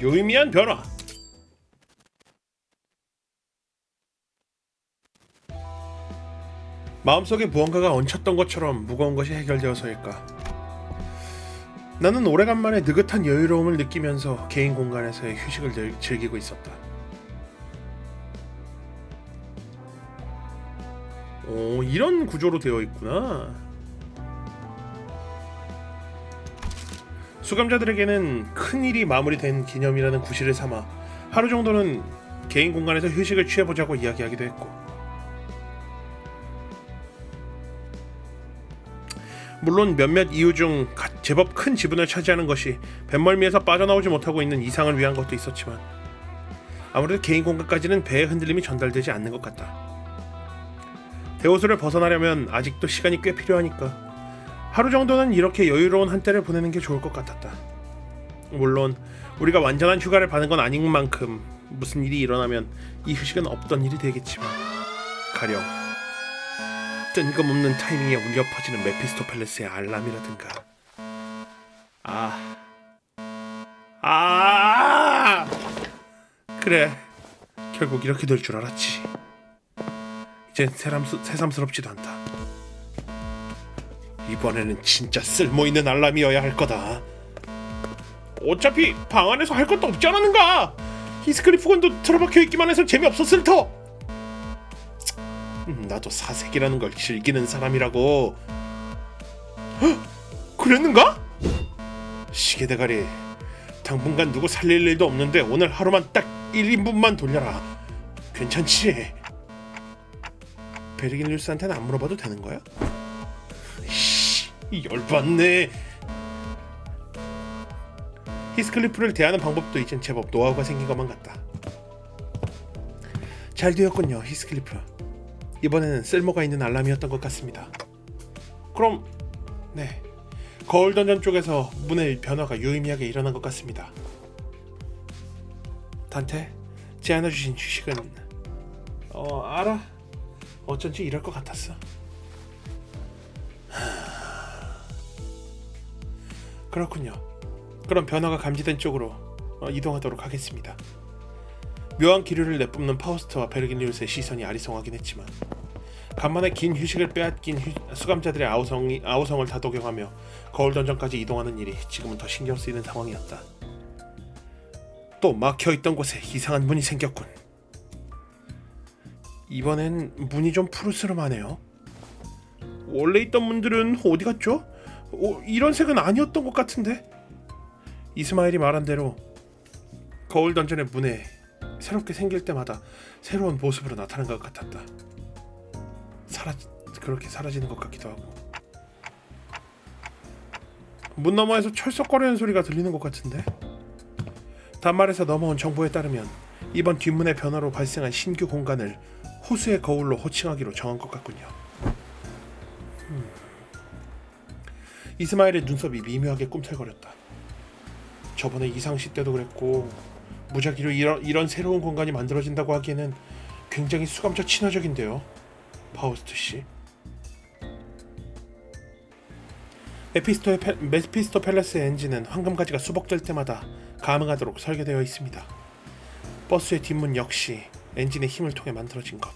유의미한 변화. 마음속에 무언가가 얹혔던 것처럼 무거운 것이 해결되어서일까. 나는 오래간만에 느긋한 여유로움을 느끼면서 개인 공간에서의 휴식을 즐- 즐기고 있었다. 오, 이런 구조로 되어 있구나. 수감자들에게는 큰 일이 마무리된 기념이라는 구실을 삼아 하루 정도는 개인 공간에서 휴식을 취해보자고 이야기하기도 했고 물론 몇몇 이유 중 가- 제법 큰 지분을 차지하는 것이 뱃멀미에서 빠져나오지 못하고 있는 이상을 위한 것도 있었지만 아무래도 개인 공간까지는 배의 흔들림이 전달되지 않는 것 같다. 대호수를 벗어나려면 아직도 시간이 꽤 필요하니까 하루 정도는 이렇게 여유로운 한때를 보내는 게 좋을 것 같았다. 물론 우리가 완전한 휴가를 받은 건 아닌 만큼 무슨 일이 일어나면 이 휴식은 없던 일이 되겠지만 가령 뜬금없는 타이밍에 울려 퍼지는 메피스토펠레스의 알람이라든가. 아... 아... 그래. 결국 이렇게 될 줄 알았지. 이젠 새삼스, 새삼스럽지도 않다 이번에는 진짜 쓸모있는 알람이어야 할 거다 어차피 방 안에서 할 것도 없지 않았는가 히스클리프 건도 틀어박혀 있기만 해서 재미없었을 터 음, 나도 사색이라는 걸 즐기는 사람이라고 헉, 그랬는가? 시계 대가리 당분간 누구 살릴 일도 없는데 오늘 하루만 딱 1인분만 돌려라 괜찮지? 베르길뉴스한테는 안 물어봐도 되는 거야? 씨, 열받네 히스클리프를 대하는 방법도 이젠 제법 노하우가 생긴 것만 같다 잘 되었군요 히스클리프 이번에는 쓸모가 있는 알람이었던 것 같습니다. 그럼 네 거울 던전 쪽에서 문의 변화가 유의미하게 일어난 것 같습니다. 단테 제안해 주신 휴식은 어 알아 어쩐지 이럴 것 같았어. 그렇군요. 그럼 변화가 감지된 쪽으로 어, 이동하도록 하겠습니다. 묘한 기류를 내뿜는 파우스트와 베르긴리우스의 시선이 아리송하긴 했지만 간만에 긴 휴식을 빼앗긴 휴- 수감자들의 아우성이 아우성을 다독여가며 거울 던전까지 이동하는 일이 지금은 더 신경 쓰이는 상황이었다. 또 막혀 있던 곳에 이상한 문이 생겼군. 이번엔 문이 좀 푸르스름하네요. 원래 있던 문들은 어디 갔죠? 어, 이런 색은 아니었던 것 같은데. 이스마일이 말한 대로 거울 던전의 문에 새롭게 생길 때마다 새로운 모습으로 나타난 것 같았다. 사라 그렇게 사라지는 것 같기도 하고 문 너머에서 철썩거리는 소리가 들리는 것 같은데 단말에서 넘어온 정보에 따르면 이번 뒷문의 변화로 발생한 신규 공간을 호수의 거울로 호칭하기로 정한 것 같군요. 음. 이스마일의 눈썹이 미묘하게 꿈틀거렸다. 저번에 이상시 때도 그랬고 무작위로 이런, 이런 새로운 공간이 만들어진다고 하기에는 굉장히 수감자 친화적인데요. 파우스트 씨. 메피스토의 페, 메피스토 팰레스의 엔진은 황금가지가 수복될 때마다 가능하도록 설계되어 있습니다. 버스의 뒷문 역시 엔진의 힘을 통해 만들어진 것.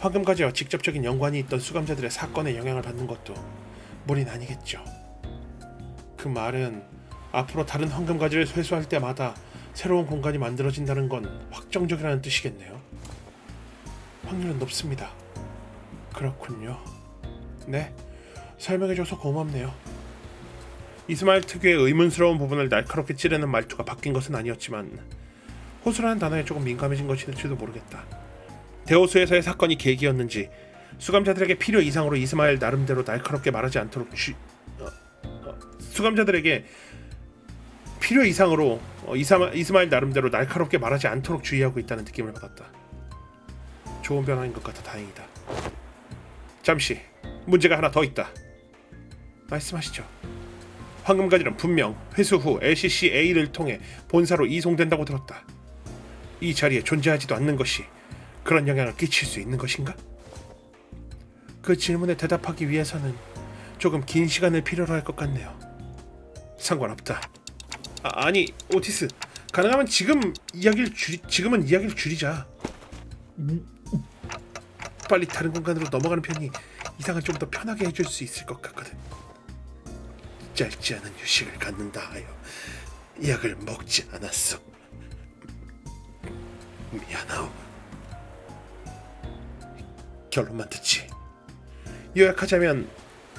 황금가지와 직접적인 연관이 있던 수감자들의 사건에 영향을 받는 것도 무리는 아니겠죠. 그 말은 앞으로 다른 황금 가지를 회수할 때마다 새로운 공간이 만들어진다는 건 확정적이라는 뜻이겠네요. 확률은 높습니다. 그렇군요. 네, 설명해줘서 고맙네요. 이스마일 특유의 의문스러운 부분을 날카롭게 찌르는 말투가 바뀐 것은 아니었지만 호수라는 단어에 조금 민감해진 것일지도 모르겠다. 대호수에서의 사건이 계기였는지 수감자들에게 필요 이상으로 이스마일 나름대로 날카롭게 말하지 않도록 주... 어, 어, 수감자들에게 필요 이상으로 어, 이스마, 이스마일 나름대로 날카롭게 말하지 않도록 주의하고 있다는 느낌을 받았다. 좋은 변화인 것 같아 다행이다. 잠시 문제가 하나 더 있다. 말씀하시죠. 황금 가지는 분명 회수 후 LCCA를 통해 본사로 이송된다고 들었다. 이 자리에 존재하지도 않는 것이 그런 영향을 끼칠 수 있는 것인가? 그 질문에 대답하기 위해서는 조금 긴 시간을 필요로 할 것 같네요. 상관없다. 아, 아니 오티스 가능하면 지금 이야기를 줄이 지금은 이야기를 줄이자. 빨리 다른 공간으로 넘어가는 편이 이상을 좀 더 편하게 해줄 수 있을 것 같거든. 짧지 않은 휴식을 갖는다 하여 약을 먹지 않았어. 미안하오. 결론만 듣지. 요약하자면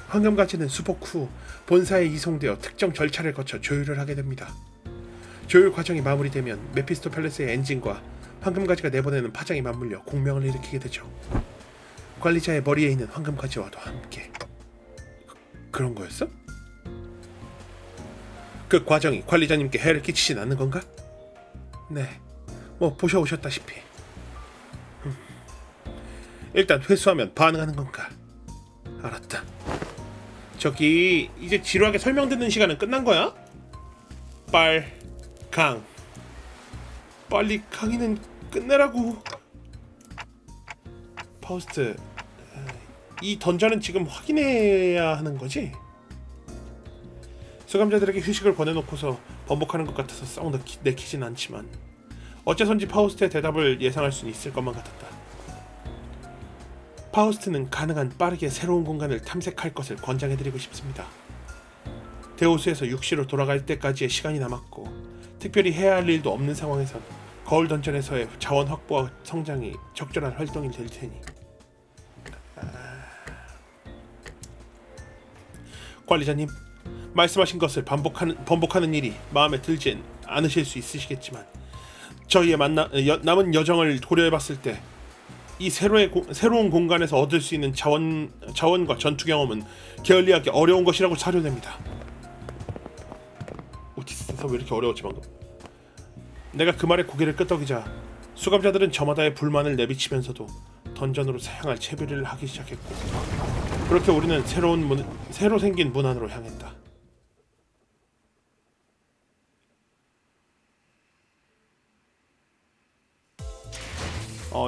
황금가지는 수복 후 본사에 이송되어 특정 절차를 거쳐 조율을 하게 됩니다. 조율 과정이 마무리되면 메피스토 팰레스의 엔진과 황금가지가 내보내는 파장이 맞물려 공명을 일으키게 되죠. 관리자의 머리에 있는 황금가지와도 함께 그, 그런 거였어? 그 과정이 관리자님께 해를 끼치진 않는 건가? 네, 뭐 보셔오셨다시피 음. 일단 회수하면 반응하는 건가? 알았다. 저기 이제 지루하게 설명 듣는 시간은 끝난 거야? 빨, 강. 빨리 강의는 끝내라고. 파우스트, 어, 이 던전은 지금 확인해야 하는 거지? 수감자들에게 휴식을 보내놓고서 번복하는 것 같아서 썩 내키, 내키진 않지만 어째선지 파우스트의 대답을 예상할 수는 있을 것만 같았다. 파우스트는 가능한 빠르게 새로운 공간을 탐색할 것을 권장해드리고 싶습니다. 대호수에서 육시로 돌아갈 때까지의 시간이 남았고 특별히 해야 할 일도 없는 상황에선 거울 던전에서의 자원 확보와 성장이 적절한 활동이 될 테니 아... 관리자님 말씀하신 것을 반복하는 번복하는 일이 마음에 들진 않으실 수 있으시겠지만 저희의 만나 여, 남은 여정을 고려해봤을 때 이 새로의 고, 새로운 공간에서 얻을 수 있는 자원 자원과 전투 경험은 게을리하기 어려운 것이라고 사료됩니다. 오티스에서 왜 이렇게 어려웠지 방금? 내가 그 말에 고개를 끄덕이자 수감자들은 저마다의 불만을 내비치면서도 던전으로 향할 채비를 하기 시작했고 그렇게 우리는 새로운 문, 새로 생긴 문 안으로 향했다.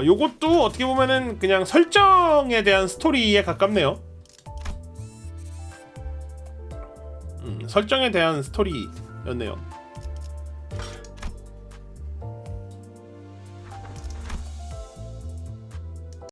어, 요것도 어떻게 보면은 그냥 설정에 대한 스토리에 가깝네요. 음, 설정에 대한 스토리였네요.